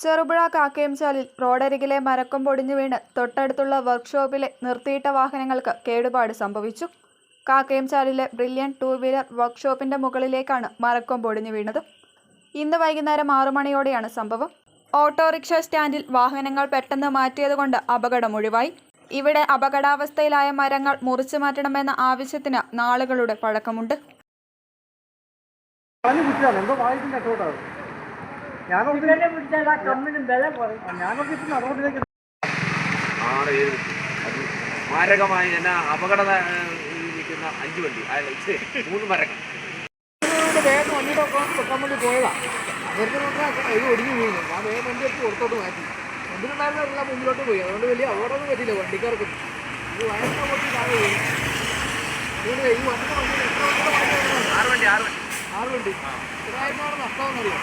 ചെറുപുഴ കാക്കയംചാലിൽ റോഡരികിലെ മരക്കം പൊടിഞ്ഞു വീണ് തൊട്ടടുത്തുള്ള വർക്ക്ഷോപ്പിലെ നിർത്തിയിട്ട വാഹനങ്ങൾക്ക് കേടുപാട് സംഭവിച്ചു. കാക്കയംചാലിലെ ബ്രില്യൻ ടൂ വീലർ വർക്ക്ഷോപ്പിന്റെ മുകളിലേക്കാണ് മരക്കം പൊടിഞ്ഞു വീണത്. ഇന്ന് വൈകുന്നേരം ആറു മണിയോടെയാണ് സംഭവം. ഓട്ടോറിക്ഷ സ്റ്റാൻഡിൽ വാഹനങ്ങൾ പെട്ടെന്ന് മാറ്റിയതുകൊണ്ട് അപകടം ഒഴിവായി. ഇവിടെ അപകടാവസ്ഥയിലായ മരങ്ങൾ മുറിച്ചു മാറ്റണമെന്ന ആവശ്യത്തിന് നാളുകളുടെ പഴക്കമുണ്ട്. നടപടിയിലേക്ക് മാരകമായി എന്നാ അപകട നിൽക്കുന്ന അഞ്ച് വണ്ടി. മൂന്ന് മരങ്ങൾ. വേഗം വണ്ടിയുടെ വെക്കാൻ വേണ്ടി പോയതാ. അവർക്ക് നോക്കാൻ ഇത് ഒടിഞ്ഞു വീണു. ആ വേഗം വണ്ടി എടുത്ത് പുറത്തോട്ട് മാറ്റി. വണ്ടിയിലുണ്ടായിരുന്നെല്ലാം മുന്നിലോട്ട് പോയി. അതുകൊണ്ട് വലിയ അപകടമൊന്നും പറ്റില്ല വണ്ടിക്കാർക്ക്. ഇത് വയസ്സിനെ പൊട്ടി താഴെ വീണു. അതുകൊണ്ട് ഈ വണ്ടിയുടെ വണ്ടി എത്ര ആറ് വണ്ടി ആറ് വണ്ടി. ആറ് വണ്ടി. ഇതായിരുന്നു നഷ്ടമെന്നറിയാം